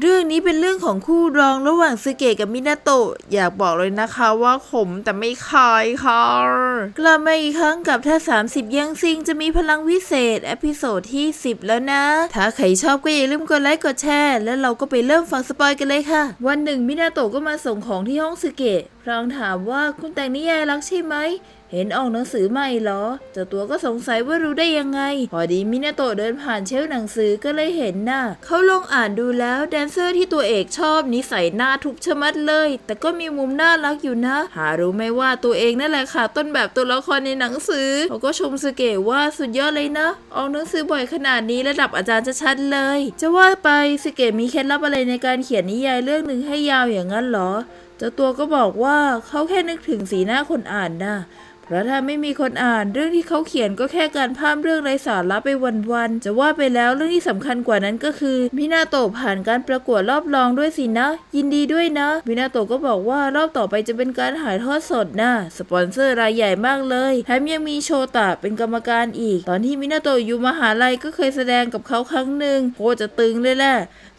เรื่องนี้เป็นเรื่องของคู่รองระหว่างซึเกะกับมินาโตะอยากบอกเลยนะคะว่าขมแต่ไม่คายค่ะกลับมาอีกครั้งกับถ้า 30 ยังซิงจะมีพลังวิเศษเอพิโซดที่ 10 แล้วนะ ถ้าใครชอบก็อย่าลืมกดไลค์กดแชร์แล้วเราก็ไปเริ่มฟังสปอยกันเลยค่ะ วันหนึ่งมินาโตะก็มาส่งของที่ห้องซึเกะพรางถามว่าคุณแต่งนิยายรักใช่ไหม เห็นออกหนังสือใหม่เหรอ เจ้าตัวก็สงสัยว่ารู้ได้ยังไง พอดีมินาโตะเดินผ่านเชลหนังสือก็เลยเห็นน่ะ เขาลองอ่านดูแล้วแดนเซอร์ที่ตัวเอกชอบนิสัยหน้าทุกชะมัดเลย แต่ก็มีมุมน่ารักอยู่นะ หารู้ไหมว่าตัวเองนั่นแหละค่ะ ต้นแบบตัวละครในหนังสือ เขาก็ชมสเกะว่าสุดยอดเลยนะ ออกหนังสือบ่อยขนาดนี้ระดับอาจารย์จะชัดเลย จะว่าไปสเกะมีเคล็ดลับอะไรในการเขียนนิยายเรื่องหนึ่งให้ยาวอย่างนั้นเหรอ เจ้าตัวก็บอกว่าเขาแค่นึกถึงสีหน้าคนอ่านนะ เพราะถ้าไม่มีคนอ่าน เรื่องที่เขาเขียนก็แค่การพามเรื่องไร้สาระไปวันๆ จะว่าไปแล้วเรื่องที่สำคัญกว่านั้นก็คือ มินาโตะผ่านการประกวดรอบรองด้วยสินะ ยินดีด้วยนะ มินาโตะก็บอกว่ารอบต่อไปจะเป็นการถ่ายทอดสดนะสปอนเซอร์รายใหญ่มากเลยแถมยังมีโชตะเป็นกรรมการอีก ตอนที่มินาโตะอยู่มหาลัยก็เคยแสดงกับเขาครั้งหนึ่งโคจะตึงเลยแหละ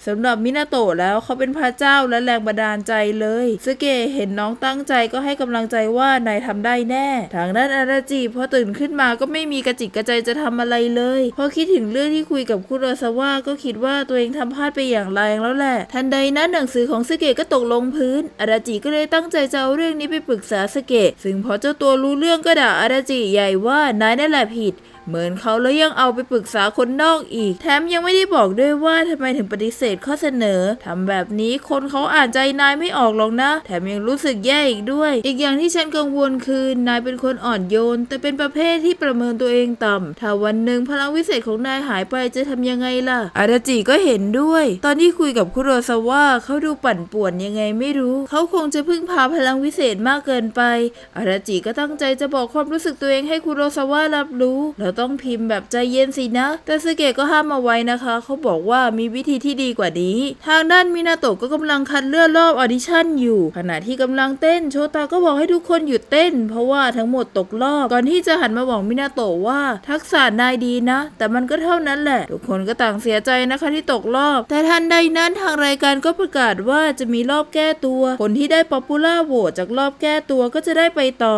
สำหรับมินาโตะแล้วเขาเป็นพระเจ้าและแรงบันดาลใจเลยสเกะเห็นน้องตั้งใจก็ให้กำลังใจว่านายทำได้แน่างด้านอาราจิพอตื่นขึ้นมาก็ไม่มีกระจิกกระใจจะทำอะไรเลยพอคิดถึงเรื่องที่คุยกับคุโรซาวะก็คิดว่าตัวเองทำพลาดไปอย่างแรงแล้วแหละ ทันใดนั้นหนังสือของสเกะก็ตกลงพื้น อาราจิก็เลยตั้งใจจะเอาเรื่องนี้ไปปรึกษาสเกะซึ่งพอเจ้าตัวรู้เรื่องก็ด่าอาราจิใหญ่ว่านายนั่นแหละผิด เหมือนเขาแล้วยังเอาไปปรึกษาคนนอกอีก แถมยังไม่ได้บอกด้วยว่าทำไมถึงปฏิเสธข้อเสนอทำแบบนี้คนเขาอ่านใจนายไม่ออกหรอกนะ แถมยังรู้สึกแย่อีกด้วย อีกอย่างที่ฉันกังวลคือนายเป็นคนอ่อนโยน แต่เป็นประเภทที่ประเมินตัวเองต่ำถ้าวันหนึ่งพลังวิเศษของนายหายไปจะทำยังไงล่ะ อาราจิก็เห็นด้วย ตอนที่คุยกับคุโรซาวะเขาดูปั่นป่วนยังไงไม่รู้ เขาคงจะพึ่งพาพลังวิเศษมากเกินไป อาราจิก็ตั้งใจจะบอกความรู้สึกตัวเองให้คุโรซาวะรับรู้เราต้องพิมพ์แบบใจเย็นสินะ แต่สเกะก็ห้ามเอาไว้นะคะ เขาบอกว่ามีวิธีที่ดีกว่านี้ ทางด้านมินาโตะก็กำลังคัดเลือกรอบออดิชั่นอยู่ ขณะที่กำลังเต้นโชตาก็บอกให้ทุกคนหยุดเต้น เพราะว่าทั้งหมดตกรอบก่อนที่จะหันมาบอกมินาโตะว่า ทักษะนายดีนะ แต่มันก็เท่านั้นแหละ ทุกคนก็ต่างเสียใจนะคะที่ตกรอบ แต่ทันใดนั้นทางรายการก็ประกาศว่าจะมีรอบแก้ตัว คนที่ได้ป๊อปปูล่าโหวตจากรอบแก้ตัวก็จะได้ไปต่อ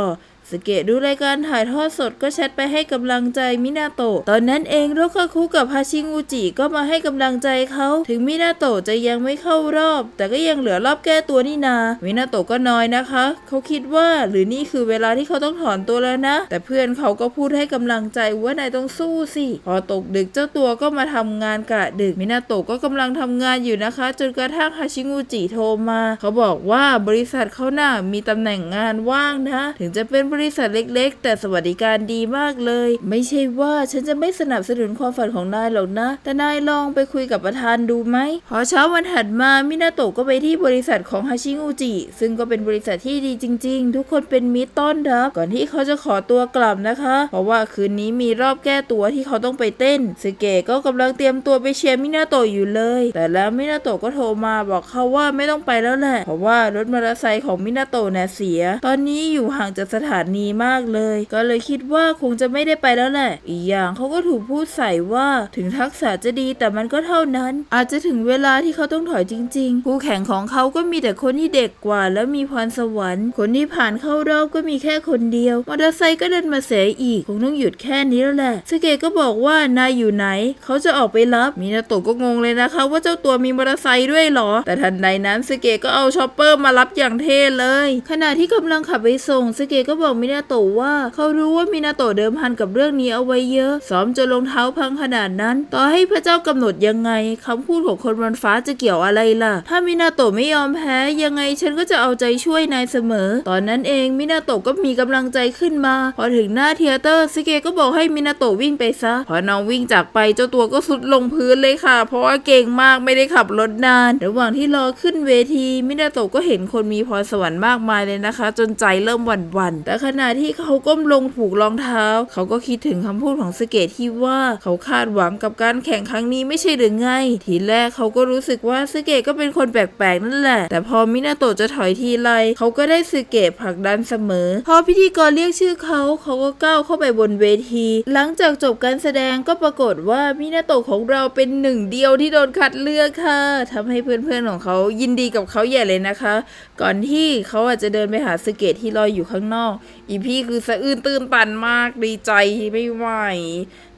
สเกะดูรายการถ่ายทอดสดก็แชทไปให้กำลังใจมินาโตะตอนนั้นเองโรคาคุกับฮาชิงูจิก็มาให้กำลังใจเขาถึงมินาโตะจะยังไม่เข้ารอบ แต่ก็ยังเหลือรอบแก้ตัวนี่นามินาโตะก็น้อยนะคะ เขาคิดว่าหรือนี่คือเวลาที่เขาต้องถอนตัวแล้วนะ แต่เพื่อนเขาก็พูดให้กำลังใจว่านายต้องสู้สิพอตกดึกเจ้าตัวก็มาทำงานกะดึกมินาโตะก็กำลังทำงานอยู่นะคะ จนกระทั่งฮาชิงูจิโทรมา เขาบอกว่าบริษัทเขาหน่ะมีตำแหน่งงานว่างนะ ถึงจะเป็นบริษัทเล็ก ๆ แต่สวัสดิการดีมากเลย ไม่ใช่ว่าฉันจะไม่สนับสนุนความฝันของนายหรอกนะ แต่นายลองไปคุยกับประธานดูไหมพอเช้าวันถัดมามินาโตะก็ไปที่บริษัทของฮาชิงูจิ ซึ่งก็เป็นบริษัทที่ดีจริง ๆ ทุกคนเป็นมิตรต้อนรับ ก่อนที่เขาจะขอตัวกลับนะคะ เพราะว่าคืนนี้มีรอบแก้ตัวที่เขาต้องไปเต้นสเกะก็กำลังเตรียมตัวไปเชียร์มินาโตะอยู่เลย แต่แล้วมินาโตะก็โทรมาบอกเขาว่าไม่ต้องไปแล้วแหละเพราะว่ารถมอเตอร์ไซค์ของมินาโตะเนี่ยเสีย ตอนนี้อยู่ห่างจากสถานนี้มากเลย ก็เลยคิดว่าคงจะไม่ได้ไปแล้วแหละ อีกอย่างเขาก็ถูกพูดใส่ว่าถึงทักษะจะดีแต่มันก็เท่านั้น อาจจะถึงเวลาที่เขาต้องถอยจริง ๆ คู่แข่งของเขาก็มีแต่คนที่เด็กกว่า และมีพรสวรรค์ คนที่ผ่านเข้ารอบก็มีแค่คนเดียวมอเตอร์ไซค์ก็เดินมาเสียอีกคงต้องหยุดแค่นี้แล้วแหละสเกตก็บอกว่านายอยู่ไหน เขาจะออกไปรับมินาโตะก็งงเลยนะคะ ว่าเจ้าตัวมีมอเตอร์ไซค์ด้วยหรอ แต่ทันใดนั้นสเกตก็เอาชอปเปอร์มารับอย่างเท่เลย ขณะที่กำลังขับไปส่งสเกตก็บอกบอกมินาโตะว่า เขารู้ว่ามินาโตะเดิมพันกับเรื่องนี้เอาไว้เยอะซ้อมจนรองเท้าพังขนาดนั้น ต่อให้พระเจ้ากำหนดยังไงคำพูดของคนบนฟ้าจะเกี่ยวอะไรล่ะ ถ้ามินาโตะไม่ยอมแพ้ยังไงฉันก็จะเอาใจช่วยนายเสมอ ตอนนั้นเองมินาโตะก็มีกำลังใจขึ้นมา พอถึงหน้าเทเตอร์สเกะก็บอกให้มินาโตะวิ่งไปซะ พอน้องวิ่งจากไปเจ้าตัวก็สุดลงพื้นเลยค่ะ เพราะว่าเก่งมากไม่ได้ขับรถนาน ระหว่างที่รอขึ้นเวทีมินาโตะก็เห็นคนมีพรสวรรค์มากมายเลยนะคะ จนใจเริ่มหวั่นๆแต่ขณะที่เขาก้มลงผูกรองเท้า เขาก็คิดถึงคำพูดของสเกตที่ว่าเขาคาดหวังกับการแข่งครั้งนี้ไม่ใช่หรือไง ทีแรกเขาก็รู้สึกว่าสเกตก็เป็นคนแปลกๆนั่นแหละ แต่พอมินาโตะจะถอยทีไรเขาก็ได้สเกตผลักดันเสมอ พอพิธีกรเรียกชื่อเขาเขาก็ก้าวเข้าไปบนเวที หลังจากจบการแสดงก็ปรากฏว่ามินาโตะของเราเป็นหนึ่งเดียวที่โดนคัดเลือกค่ะทำให้เพื่อนๆของเขายินดีกับเขาใหญ่เลยนะคะ ก่อนที่เขาอาจจะเดินไปหาสเกตที่ลอยอยู่ข้างนอกอีพี่คือสะอื้นตื้นตันมากดีใจไม่ไหว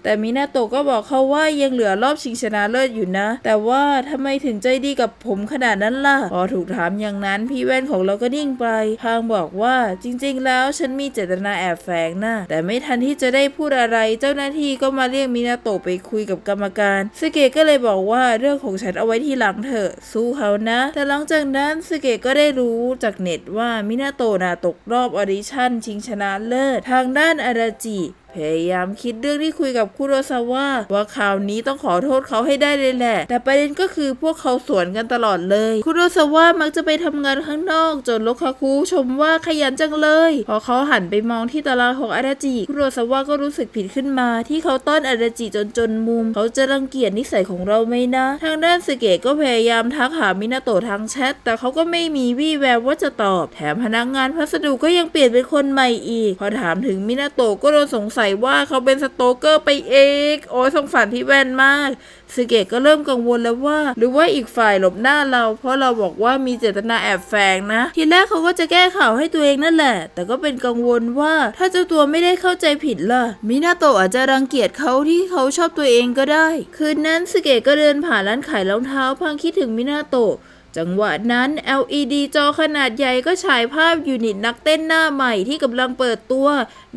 แต่มินาโตะก็บอกเขาว่ายังเหลือรอบชิงชนะเลิศอยู่นะ แต่ว่าทำไมถึงใจดีกับผมขนาดนั้นล่ะ พอถูกถามอย่างนั้นพี่แว่นของเราก็นิ่งไปพางบอกว่าจริง ๆ แล้วฉันมีเจตนาแอบแฝงนะแต่ไม่ทันที่จะได้พูดอะไรเจ้าหน้าที่ก็มาเรียกมินาโตะไปคุยกับกรรมการสเกตก็เลยบอกว่าเรื่องของฉันเอาไว้ที่หลังเถอะสู้เขานะ แต่หลังจากนั้นสเกตก็ได้รู้จากเน็ตว่ามินาโตะนะตกรอบออดิชั่นชิงชนะเลิศทางด้านอาราจิ พยายามคิดเรื่องที่คุยกับคุโรซาวะว่าคราวนี้ต้องขอโทษเขาให้ได้เลยแหละ แต่ประเด็นก็คือพวกเขาสวนกันตลอดเลย คุโรซาวะมักจะไปทำงานข้างนอก จนโลคาคุชมว่าขยันจังเลย พอเขาหันไปมองที่ตารางของอาราจิ คุโรซาวะก็รู้สึกผิดขึ้นมา ที่เขาต้อนอาราจิจนจนมุม เขาจะรังเกียจนิสัยของเราไหมนะ ทางด้านสเกะก็พยายามทักหามินาโตะทางแชท แต่เขาก็ไม่มีวี่แววว่าจะตอบ แถมพนักงานพัสดุก็ยังเปลี่ยนเป็นคนใหม่อีก พอถามถึงมินาโตะก็โดนสงสัยว่าเขาเป็นสโตเกอร์ไปเองโอ้ยสงสารพี่แว่นมากสเกตก็เริ่มกังวลแล้วว่า หรือว่าอีกฝ่ายหลบหน้าเรา เพราะเราบอกว่ามีเจตนาแอบแฝงนะ ทีแรกเขาก็จะแก้ข่าวให้ตัวเองนั่นแหละ แต่ก็เป็นกังวลว่าถ้าเจ้าตัวไม่ได้เข้าใจผิดล่ะมินาโตะอาจจะรังเกียจเขาที่เขาชอบตัวเองก็ได้ คืนนั้นสเกตก็เดินผ่านร้านขายรองเท้าพังคิดถึงมินาโตะ จังหวะนั้น LED จอขนาดใหญ่ก็ฉายภาพยูนิตนักเต้นหน้าใหม่ที่กำลังเปิดตัว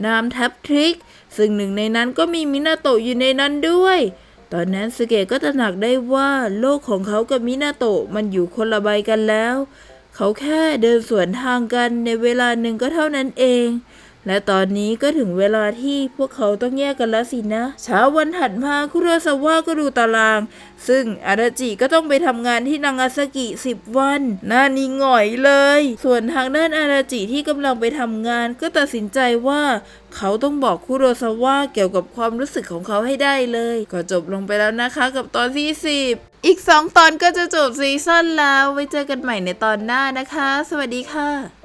นามแท็บทริก ซึ่งหนึ่งในนั้นก็มีมินาโตะอยู่ในนั้นด้วย ตอนนั้นสเกตก็ตระหนักได้ว่าโลกของเขากับมินาโตะมันอยู่คนละใบกันแล้ว เขาแค่เดินสวนทางกันในเวลาหนึ่งก็เท่านั้นเอง และตอนนี้ก็ถึงเวลาที่พวกเขาต้องแยกกันแล้วสินะ เช้าวันถัดมาคุโรซาวะก็ดูตาราง ซึ่งอาราจิก็ต้องไปทำงานที่นางาซากิสิบวันน้านี่หงอยเลย ส่วนทางด้านอาราจิที่กำลังไปทำงานก็ตัดสินใจว่าเขาต้องบอกคุโรซาวะเกี่ยวกับความรู้สึกของเขาให้ได้เลย ก็จบลงไปแล้วนะคะกับตอนที่สิบอีกสองตอนก็จะจบซีซั่นแล้ว ไว้เจอกันใหม่ในตอนหน้านะคะ สวัสดีค่ะ